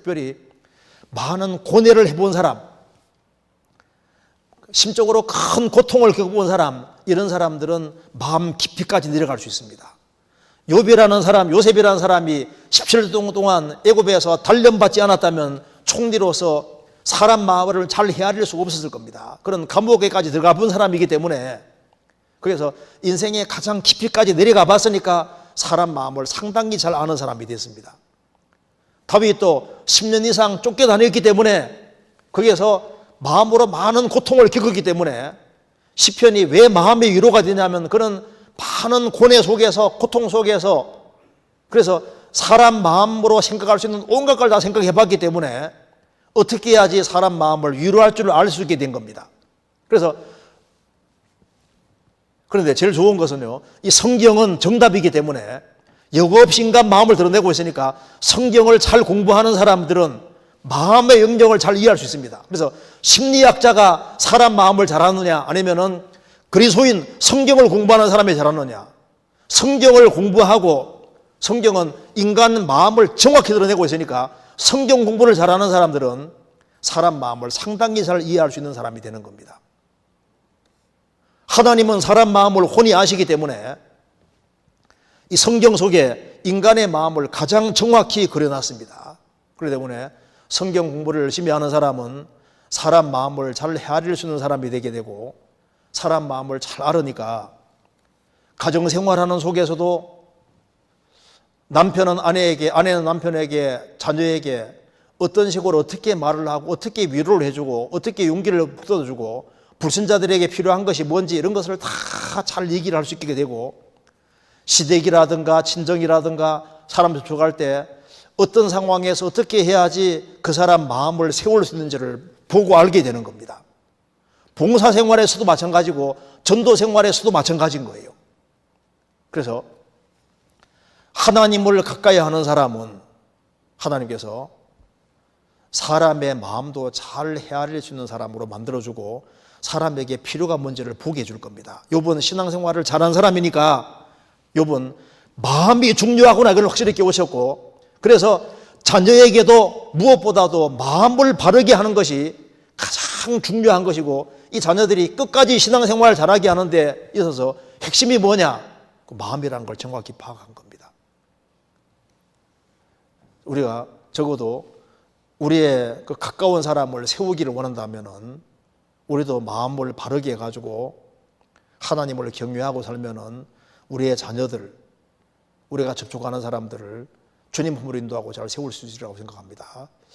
특별히 많은 고뇌를 해본 사람, 심적으로 큰 고통을 겪어본 사람, 이런 사람들은 마음 깊이까지 내려갈 수 있습니다. 요비라는 사람, 요셉이라는 사람이 17년 동안 애굽에서 단련받지 않았다면 총리로서 사람 마음을 잘 헤아릴 수 없었을 겁니다. 그런 감옥에까지 들어가 본 사람이기 때문에 그래서 인생의 가장 깊이까지 내려가 봤으니까 사람 마음을 상당히 잘 아는 사람이 됐습니다. 다윗도 10년 이상 쫓겨다녔기 때문에 거기에서 마음으로 많은 고통을 겪었기 때문에 시편이 왜 마음의 위로가 되냐면 그런 많은 고뇌 속에서 고통 속에서 그래서 사람 마음으로 생각할 수 있는 온갖 걸 다 생각해 봤기 때문에 어떻게 해야지 사람 마음을 위로할 줄 알 수 있게 된 겁니다. 그래서 그런데 제일 좋은 것은요, 이 성경은 정답이기 때문에 인간 마음을 드러내고 있으니까 성경을 잘 공부하는 사람들은 마음의 영역을 잘 이해할 수 있습니다. 그래서 심리학자가 사람 마음을 잘 아느냐 아니면은 그리스도인 성경을 공부하는 사람이 잘 아느냐. 성경을 공부하고 성경은 인간 마음을 정확히 드러내고 있으니까 성경 공부를 잘하는 사람들은 사람 마음을 상당히 잘 이해할 수 있는 사람이 되는 겁니다. 하나님은 사람 마음을 혼이 아시기 때문에 이 성경 속에 인간의 마음을 가장 정확히 그려놨습니다. 그렇기 때문에 성경 공부를 열심히 하는 사람은 사람 마음을 잘 헤아릴 수 있는 사람이 되게 되고 사람 마음을 잘 알으니까 가정 생활하는 속에서도 남편은 아내에게, 아내는 남편에게, 자녀에게 어떤 식으로 어떻게 말을 하고 어떻게 위로를 해주고 어떻게 용기를 북돋아주고 불신자들에게 필요한 것이 뭔지 이런 것을 다 잘 얘기를 할 수 있게 되고 시댁이라든가 친정이라든가 사람 접촉할 때 어떤 상황에서 어떻게 해야지 그 사람 마음을 세울 수 있는지를 보고 알게 되는 겁니다. 봉사 생활에서도 마찬가지고 전도 생활에서도 마찬가지인 거예요. 그래서 하나님을 가까이 하는 사람은 하나님께서 사람의 마음도 잘 헤아릴 수 있는 사람으로 만들어주고 사람에게 필요가 뭔지를 보게 해줄 겁니다. 요번 신앙생활을 잘한 사람이니까 요번 마음이 중요하구나 이걸 확실히 깨우셨고 그래서 자녀에게도 무엇보다도 마음을 바르게 하는 것이 가장 중요한 것이고 이 자녀들이 끝까지 신앙생활을 잘하게 하는 데 있어서 핵심이 뭐냐? 그 마음이라는 걸 정확히 파악한 겁니다. 우리가 적어도 우리의 그 가까운 사람을 세우기를 원한다면은 우리도 마음을 바르게 해가지고 하나님을 경외하고 살면은 우리의 자녀들, 우리가 접촉하는 사람들을 주님 품으로 인도하고 잘 세울 수 있으리라고 생각합니다.